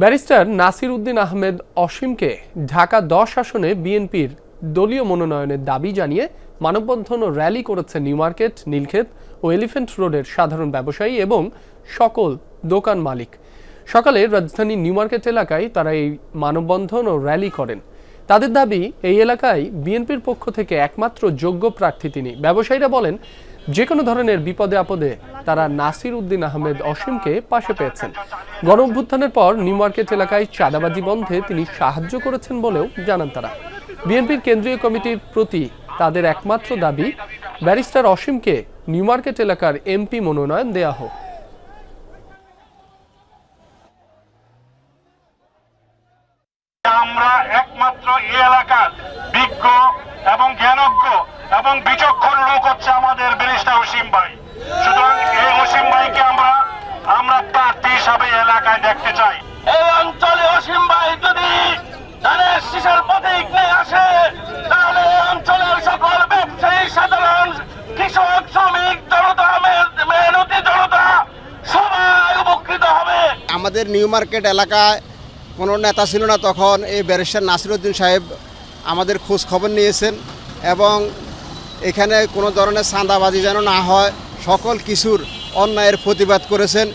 Barrister Nasir Uddin Ahmed অসীমকে ঢাকা দশ আসনে বিএনপির দলীয় মনোনয়নের দাবি জানিয়ে মানববন্ধন ও র্যালি করেছে নিউ মার্কেট, নীলক্ষেত ও এলিফ্যান্ট রোডের সাধারণ ব্যবসায়ী এবং সকল দোকান মালিক। সকালে রাজধানী নিউ মার্কেট এলাকায় তারা এই মানববন্ধন ও র্যালি করেন। তাদের দাবি, এই এলাকায় বিএনপির পক্ষ থেকে একমাত্র যোগ্য প্রার্থী তিনি। ব্যবসায়ীরা বলেন যে কোনো ধরনের বিপদে আপদে তারা নাসির উদ্দিন আহমেদ অসীমকে পাশে পেয়েছেন। গণ অভ্যুত্থানের পর নিউ মার্কেট এলাকায় চাঁদাবাজি বন্ধে তিনি সাহায্য করেছেন বলেও জানান তারা। বিএনপির কেন্দ্রীয় কমিটির প্রতি তাদের একমাত্র দাবি, ব্যারিস্টার অসীমকে নিউ মার্কেট এলাকার এমপি মনোনয়ন দেয়া হোক। আমরা একমাত্র এই এলাকার বিজ্ঞ এবং জ্ঞানজ্ঞ এবং বিচক্ষণ লোক হচ্ছে আমাদের ব্যারিস্টার অসীম ভাই সুতরাং এই অসীম ভাইকে আমরা আমরা প্রার্থী হিসাবে এই এলাকায় দেখতে চাই। এই অঞ্চলে অসীম ভাই যদি ধানের শীষের প্রতীক নিয়ে আসে, তাহলে এই অঞ্চলের সকল ব্যবসায়ী, সাধারণ কৃষক, শ্রমিক, জনতা মেহনতি জনতা সবাই উপকৃত হবে। আমাদের নিউ মার্কেট এলাকায় কোনো নেতা ছিল না তখন, এই ব্যারিস্টার নাসিরুদ্দিন সাহেব আমাদের খোঁজ খবর নিয়েছেন এবং এখানে কোনো ধরনের চাঁদাবাজি যেন না হয়, সকল কিছুর অন্যায়ের প্রতিবাদ করেছেন।